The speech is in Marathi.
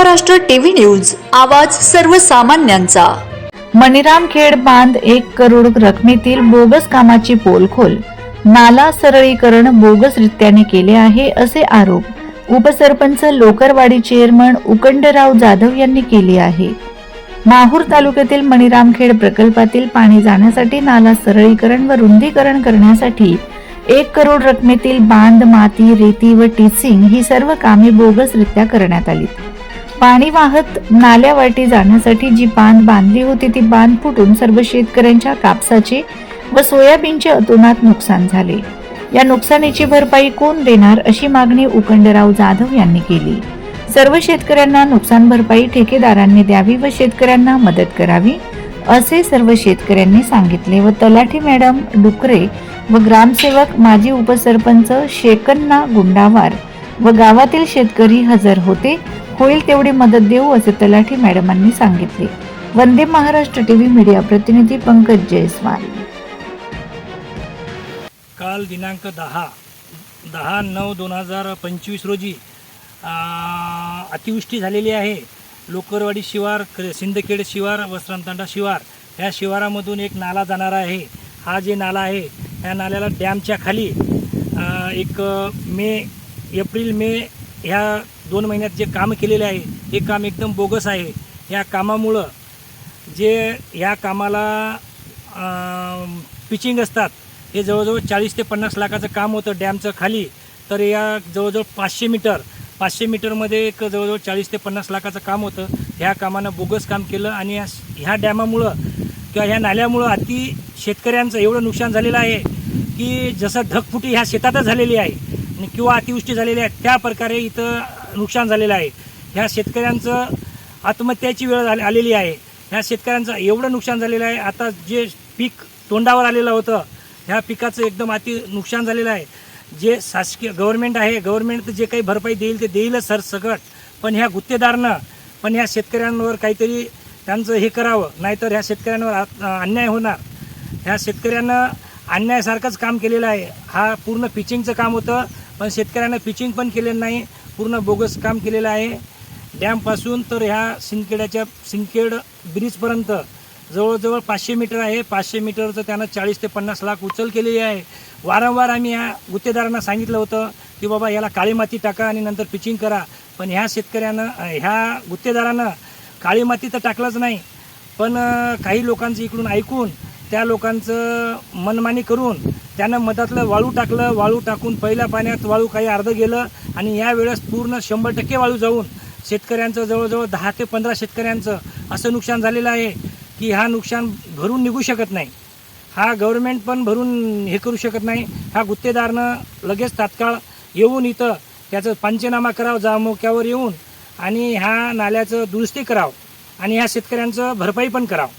महाराष्ट्र टीव्ही न्यूज आवाज सर्वसामान्यांचा. मणिरामखेड बांध एक करोड रकमेतील बोगस कामाची पोलखोल. नाला सरळीकरण बोगसरित्याने केले आहे असे आरोप. उपसरपंच लोकरवाडी चेअरमन उकंडराव जाधव यांनी केले आहे. माहूर तालुक्यातील मणिरामखेड प्रकल्पातील पाणी जाण्यासाठी नाला सरळीकरण व रुंदीकरण करण्यासाठी एक करोड रकमेतील बांध माती रेती व टिसिंग ही सर्व कामे बोगसरित्या करण्यात आली पाणी वाहत नाल्यावाटी जाण्यासाठी जी बांध बांधली होती ती बांध फुटून सर्व शेतकऱ्यांच्या कापसाचे व सोयाबीनचे अतोनात नुकसान झाले. या नुकसानीची भरपाई कोण देणार अशी मागणी उकंडराव जाधव यांनी केली. सर्व शेतकऱ्यांना नुकसान भरपाई ठेकेदारांनी द्यावी व शेतकऱ्यांना मदत करावी असे सर्व शेतकऱ्यांनी सांगितले व तलाठी मॅडम डुकरे व ग्रामसेवक माजी उपसरपंच शेकन्ना गुंडावार व गावातील शेतकरी हजर होते होईल तेवढी मदत देऊ असे तलाठी मॅडमांनी सांगितले. वंदे महाराष्ट्र टीव्ही मीडिया प्रतिनिधी पंकज जयस्वाल. काल दिनांक दहा दहा नऊ दोन हजार पंचवीस रोजी अतिवृष्टी झालेली आहे. लोकरवाडी शिवार क- सिंदखेड शिवार वस्त्रांतांडा शिवार ह्या शिवारामधून एक नाला जाणारा आहे. हा जे नाला आहे ह्या नाल्याला डॅमच्या खाली एक मे एप्रिल मे ह्या दोन महिन्यात जे काम केलेले आहे हे काम एकदम बोगस आहे. ह्या कामामुळं जे ह्या कामाला पिचिंग असतात हे जवळजवळ चाळीस ते पन्नास लाखाचं काम होतं डॅमचं खाली. तर या जवळजवळ पाचशे मीटर पाचशे मीटरमध्ये एक जवळजवळ चाळीस ते पन्नास लाखाचं काम होतं. ह्या कामानं बोगस काम केलं आणि ह्या डॅमामुळं किंवा ह्या नाल्यामुळं अति शेतकऱ्यांचं एवढं नुकसान झालेलं आहे की जसं ढगफुटी ह्या शेतातच झालेली आहे. किंवा अतिवृष्टी झालेली आहे त्या प्रकारे इथं नुकसान झालेलं आहे. ह्या शेतकऱ्यांचं आत्महत्याची वेळ झाली आलेली आहे. ह्या शेतकऱ्यांचं एवढं नुकसान झालेलं आहे. आता जे पीक तोंडावर आलेलं होतं ह्या पिकाचं एकदम अति नुकसान झालेलं आहे. जे शासकीय गव्हर्नमेंट आहे गव्हर्नमेंट जे काही भरपाई देईल ते देईलच सर सकट. पण ह्या गुत्तेदारनं पण ह्या शेतकऱ्यांवर काहीतरी त्यांचं हे करावं नाहीतर ह्या शेतकऱ्यांवर अन्याय होणार. ह्या शेतकऱ्यांना अन्यायासारखंच काम केलेलं आहे. हा पूर्ण पिचिंगचं काम होतं. पण शेतकऱ्यांना पिचिंग पण केलेलं नाही. पूर्ण बोगस काम केलेलं आहे. डॅमपासून तर ह्या सिंदखेड्याच्या सिंदखेड ब्रिजपर्यंत जवळजवळ पाचशे मीटर आहे. पाचशे मीटरचं त्यानं चाळीस ते पन्नास लाख उचल केलेली आहे. वारंवार आम्ही ह्या गुत्तेदारांना सांगितलं होतं की बाबा याला काळी माती टाका आणि नंतर पिचिंग करा. पण ह्या शेतकऱ्यानं ह्या गुत्तेदारानं काळी माती तर टाकलंच नाही. पण काही लोकांचं इकडून ऐकून त्या लोकांचं मनमानी करून त्यानं मधातलं वाळू टाकलं वाळू टाकून पहिल्या पाण्यात वाळू काही अर्ध गेलं आणि यावेळेस पूर्ण शंभर टक्के वाळू जाऊन शेतकऱ्यांचं जवळजवळ दहा ते पंधरा शेतकऱ्यांचं असं नुकसान झालेलं आहे की हा नुकसान भरून निघू शकत नाही. हा गव्हर्मेंट पण भरून हे करू शकत नाही. हा गुत्तेदारनं लगेच तात्काळ येऊन इथं त्याचं पंचनामा करावं जामोक्यावर येऊन आणि ह्या नाल्याचं दुरुस्ती करावं आणि ह्या शेतकऱ्यांचं भरपाई पण करावं.